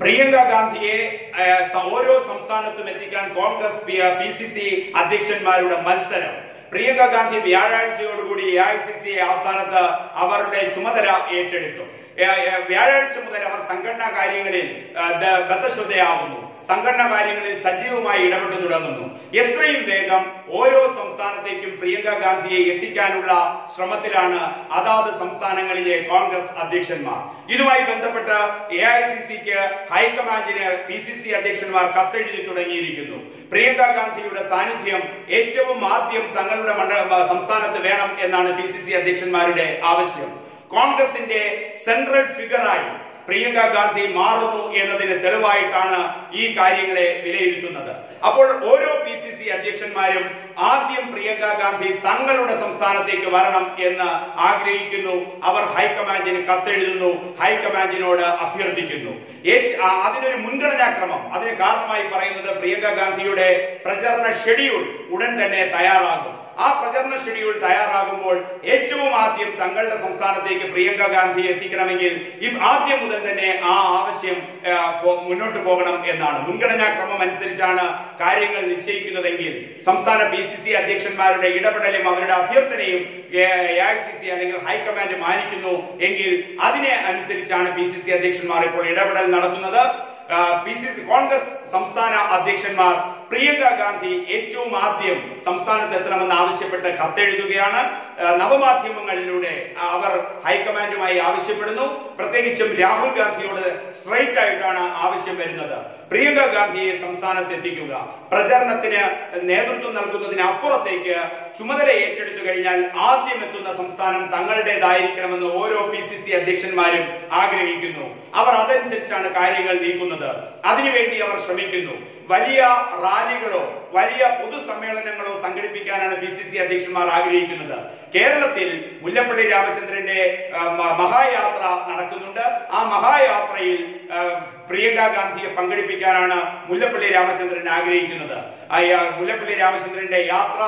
പ്രിയങ്ക ഗാന്ധിയെ ഓരോ സംസ്ഥാനത്തും എത്തിക്കാൻ കോൺഗ്രസ് പി സി സി അധ്യക്ഷന്മാരുടെ മത്സരം. പ്രിയങ്ക ഗാന്ധി വ്യാഴാഴ്ചയോടുകൂടി എ ഐ സി സി ആസ്ഥാനത്ത് അവരുടെ ചുമതല ഏറ്റെടുത്തു വ്യാഴാഴ്ച മുതൽ അവർ സംഘടനാ കാര്യങ്ങളിൽ ബദ്ധശ്രദ്ധയാകുന്നു സംഘടനാ കാര്യങ്ങളിൽ സജീവമായി ഇടപെട്ടു തുടങ്ങുന്നു. എത്രയും വേഗം ഓരോ സംസ്ഥാനത്തേക്കും പ്രിയങ്ക ഗാന്ധിയെ എത്തിക്കാനുള്ള ശ്രമത്തിലാണ് അതാത് സംസ്ഥാനങ്ങളിലെ കോൺഗ്രസ് അധ്യക്ഷന്മാർ. ഇതുമായി ബന്ധപ്പെട്ട് എ ഐ സി സിക്ക് ഹൈക്കമാൻഡിന് പി സി സി അധ്യക്ഷന്മാർ കത്തെഴുതി തുടങ്ങിയിരിക്കുന്നു. പ്രിയങ്ക ഗാന്ധിയുടെ സാന്നിധ്യം ഏറ്റവും ആദ്യം തങ്ങളുടെ മണ്ഡല സംസ്ഥാനത്ത് വേണം എന്നാണ് പി സി സി അധ്യക്ഷന്മാരുടെ ആവശ്യം. കോൺഗ്രസിന്റെ സെൻട്രൽ ഫിഗറായി പ്രിയങ്ക ഗാന്ധി മാറുന്നു എന്നതിന് തെളിവായിട്ടാണ് ഈ കാര്യങ്ങളെ വിലയിരുത്തുന്നത്. അപ്പോൾ ഓരോ പി സി സി അധ്യക്ഷന്മാരും ആദ്യം പ്രിയങ്ക ഗാന്ധി തങ്ങളുടെ സംസ്ഥാനത്തേക്ക് വരണം എന്ന് ആഗ്രഹിക്കുന്നു. അവർ ഹൈക്കമാൻഡിന് കത്തെഴുതുന്നു ഹൈക്കമാൻഡിനോട് അഭ്യർത്ഥിക്കുന്നു. അതിനൊരു മുൻഗണനാക്രമം അതിന് കാരണമായി പറയുന്നത് പ്രിയങ്ക ഗാന്ധിയുടെ പ്രചരണ ഷെഡ്യൂൾ ഉടൻ തന്നെ തയ്യാറാകും. ആ പ്രചരണ ഷെഡ്യൂൾ തയ്യാറാകുമ്പോൾ ഏറ്റവും ആദ്യം തങ്ങളുടെ സംസ്ഥാനത്തേക്ക് പ്രിയങ്ക ഗാന്ധി എത്തിക്കണമെങ്കിൽ ആദ്യം മുതൽ തന്നെ ആ ആവശ്യം മുന്നോട്ട് പോകണം എന്നാണ്. മുൻഗണനാ ക്രമം അനുസരിച്ചാണ് കാര്യങ്ങൾ നിശ്ചയിക്കുന്നതെങ്കിൽ സംസ്ഥാന പി സി സി അധ്യക്ഷന്മാരുടെ ഇടപെടലും അവരുടെ അഭ്യർത്ഥനയും അല്ലെങ്കിൽ ഹൈക്കമാൻഡ് മാനിക്കുന്നു എങ്കിൽ അതിനെ അനുസരിച്ചാണ് പി സി സി അധ്യക്ഷന്മാർ ഇപ്പോൾ ഇടപെടൽ നടത്തുന്നത്. പി സി സി കോൺഗ്രസ് സംസ്ഥാന അധ്യക്ഷന്മാർ പ്രിയങ്ക ഗാന്ധി ഏറ്റവും ആദ്യം സംസ്ഥാനത്ത് എത്തണമെന്ന് ആവശ്യപ്പെട്ട് കത്തെഴുതുകയാണ്. നവമാധ്യമങ്ങളിലൂടെ അവർ ഹൈക്കമാൻഡുമായി ആവശ്യപ്പെടുന്നു. പ്രത്യേകിച്ചും രാഹുൽ ഗാന്ധിയോട് സ്ട്രൈറ്റ് ആയിട്ടാണ് ആവശ്യം വരുന്നത്. പ്രിയങ്ക ഗാന്ധിയെ സംസ്ഥാനത്ത് എത്തിക്കുക പ്രചരണത്തിന് നേതൃത്വം നൽകുന്നതിന് അപ്പുറത്തേക്ക് ചുമതല ഏറ്റെടുത്തു കഴിഞ്ഞാൽ ആദ്യം എത്തുന്ന സംസ്ഥാനം തങ്ങളുടേതായിരിക്കണമെന്ന് ഓരോ പി സി സി അധ്യക്ഷന്മാരും ആഗ്രഹിക്കുന്നു. അവർ അതനുസരിച്ചാണ് കാര്യങ്ങൾ നീക്കുന്നത്. അതിനുവേണ്ടി അവർ ശ്രമിക്കുന്നു. വലിയ റാലികളോ വലിയ പൊതുസമ്മേളനങ്ങളോ സംഘടിപ്പിക്കാനാണ് പി സി സി അധ്യക്ഷന്മാർ ആഗ്രഹിക്കുന്നത്. കേരളത്തിൽ മുല്ലപ്പള്ളി രാമചന്ദ്രന്റെ മഹായാത്ര നടക്കുന്നുണ്ട്. ആ മഹായാത്രയിൽ പ്രിയങ്ക ഗാന്ധിയെ പങ്കെടുപ്പിക്കാനാണ് മുല്ലപ്പള്ളി രാമചന്ദ്രൻ ആഗ്രഹിക്കുന്നത്. മുല്ലപ്പള്ളി രാമചന്ദ്രന്റെ യാത്ര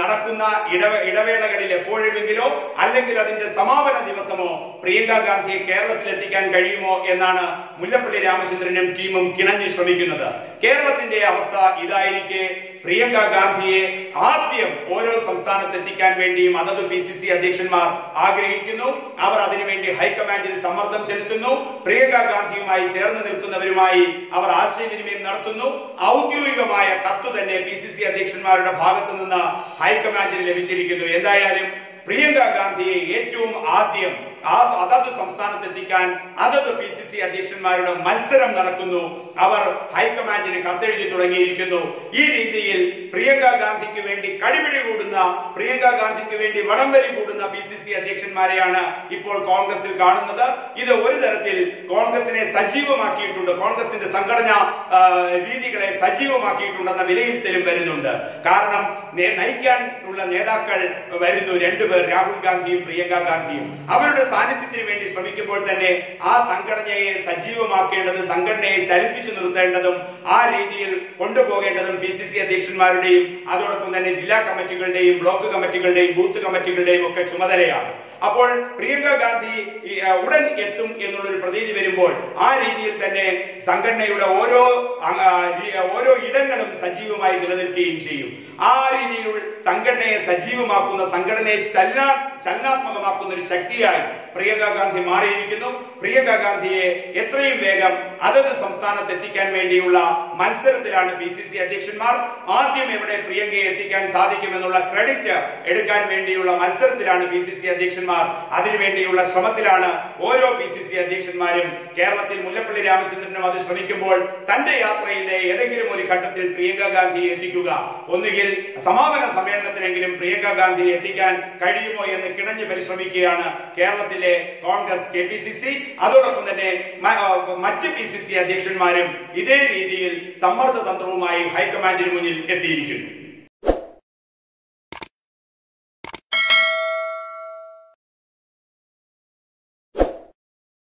നടക്കുന്ന ഇടവ ഇടവേളകളിൽ എപ്പോഴുമെങ്കിലോ അല്ലെങ്കിൽ അതിന്റെ സമാപന ദിവസമോ പ്രിയങ്ക ഗാന്ധിയെ കേരളത്തിൽ എത്തിക്കാൻ കഴിയുമോ എന്നാണ് മുല്ലപ്പള്ളി രാമചന്ദ്രനും ടീമും കിണഞ്ഞു ശ്രമിക്കുന്നത്. കേരളത്തിന്റെ അവസ്ഥ ഇതായിരിക്കെ. പ്രിയങ്ക ഗാന്ധിയെ ആദ്യം ഓരോ സംസ്ഥാനത്ത് എത്തിക്കാൻ വേണ്ടിയും അതത് പി സി സി അധ്യക്ഷന്മാർ ആഗ്രഹിക്കുന്നു. അവർ അതിനുവേണ്ടി ഹൈക്കമാൻഡിൽ സമ്മർദ്ദം ചെലുത്തുന്നു. പ്രിയങ്ക ഗാന്ധിയുമായി ചേർന്ന് നിൽക്കുന്നവരുമായി അവർ ആശയവിനിമയം നടത്തുന്നു. ഔദ്യോഗികമായ കത്ത് തന്നെ പി സി സി അധ്യക്ഷന്മാരുടെ ഭാഗത്തു നിന്ന് ഹൈക്കമാൻഡിന് ലഭിച്ചിരിക്കുന്നു. എന്തായാലും പ്രിയങ്ക ഗാന്ധിയെ ഏറ്റവും ആദ്യം ആ അതത് സംസ്ഥാനത്ത് എത്തിക്കാൻ അതത് പി സി സി അധ്യക്ഷന്മാരുടെ മത്സരം നടക്കുന്നു. അവർ ഹൈക്കമാൻഡിന് കത്തെഴുതി തുടങ്ങിയിരിക്കുന്നു. ഈ രീതിയിൽ പ്രിയങ്ക ഗാന്ധിക്ക് വേണ്ടി കടിപിടി കൂടുന്ന പ്രിയങ്ക ഗാന്ധിക്ക് വേണ്ടി വടംവലി കൂടുന്ന പി സി സി അധ്യക്ഷന്മാരെയാണ് ഇപ്പോൾ കോൺഗ്രസിൽ കാണുന്നത്. ഇത് ഒരു തരത്തിൽ കോൺഗ്രസിനെ സജീവമാക്കിയിട്ടുണ്ട്. കോൺഗ്രസിന്റെ സംഘടനാ രീതികളെ സജീവമാക്കിയിട്ടുണ്ടെന്ന വിലയിരുത്തലും വരുന്നുണ്ട്. കാരണം നയിക്കാൻ ഉള്ള നേതാക്കൾ വരുന്നു രണ്ടുപേർ രാഹുൽ ഗാന്ധിയും പ്രിയങ്ക ഗാന്ധിയും. അവരുടെ സാന്നിധ്യത്തിന് വേണ്ടി ശ്രമിക്കുമ്പോൾ തന്നെ ആ സംഘടനയെ സജീവമാക്കേണ്ടത് സംഘടനയെ ചലിപ്പിച്ചു നിർത്തേണ്ടതും ആ രീതിയിൽ കൊണ്ടുപോകേണ്ടതും പി സി സി അധ്യക്ഷന്മാരുടെയും അതോടൊപ്പം തന്നെ ജില്ലാ കമ്മിറ്റികളുടെയും ബ്ലോക്ക് കമ്മിറ്റികളുടെയും ബൂത്ത് കമ്മിറ്റികളുടെയും ഒക്കെ ചുമതലയാണ്. അപ്പോൾ പ്രിയങ്ക ഗാന്ധി ഉടൻ എത്തും എന്നുള്ളൊരു പ്രതീതി വരുമ്പോൾ ആ രീതിയിൽ തന്നെ സംഘടനയുടെ ഓരോ ഓരോ ഇടങ്ങളും സജീവമായി നിലനിൽക്കുകയും ചെയ്യും. ആ രീതിയിൽ സംഘടനയെ സജീവമാക്കുന്ന സംഘടനയെ ചലനാ ചലനാത്മകമാക്കുന്ന ഒരു ശക്തിയായി പ്രിയങ്ക ഗാന്ധി മാറിയിരിക്കുന്നു. പ്രിയങ്ക ഗാന്ധിയെ എത്രയും വേഗം അതത് സംസ്ഥാനത്ത് എത്തിക്കാൻ വേണ്ടിയുള്ള മത്സരത്തിലാണ് പി സി സി അധ്യക്ഷന്മാർ. ആദ്യം എവിടെ പ്രിയങ്കയെ എത്തിക്കാൻ സാധിക്കുമെന്നുള്ള ക്രെഡിറ്റ് എടുക്കാൻ വേണ്ടിയുള്ള മത്സരത്തിലാണ് പി സി സി അധ്യക്ഷന്മാർ. അതിനുവേണ്ടിയുള്ള ശ്രമത്തിലാണ് ഓരോ പി സി സി അധ്യക്ഷന്മാരും കേരളത്തിൽ മുല്ലപ്പള്ളി രാമചന്ദ്രനും അത് ശ്രമിക്കുമ്പോൾ തന്റെ യാത്രയിലെ ഏതെങ്കിലും ഒരു ഘട്ടത്തിൽ പ്രിയങ്ക ഗാന്ധിയെ എത്തിക്കുക. ഒന്നുകിൽ സമാപന സമ്മേളനത്തിനെങ്കിലും പ്രിയങ്ക ഗാന്ധിയെ എത്തിക്കാൻ കഴിയുമോ എന്ന് കിണഞ്ഞു പരിശ്രമിക്കുകയാണ് കേരളത്തിലെ Congress K P C C അതോടൊപ്പം തന്നെ മറ്റ് പി സി സി അധ്യക്ഷന്മാരും ഇതേ രീതിയിൽ സമ്മർദ്ദ തന്ത്രവുമായി ഹൈക്കമാൻഡിന് മുന്നിൽ എത്തിയിരിക്കുന്നു.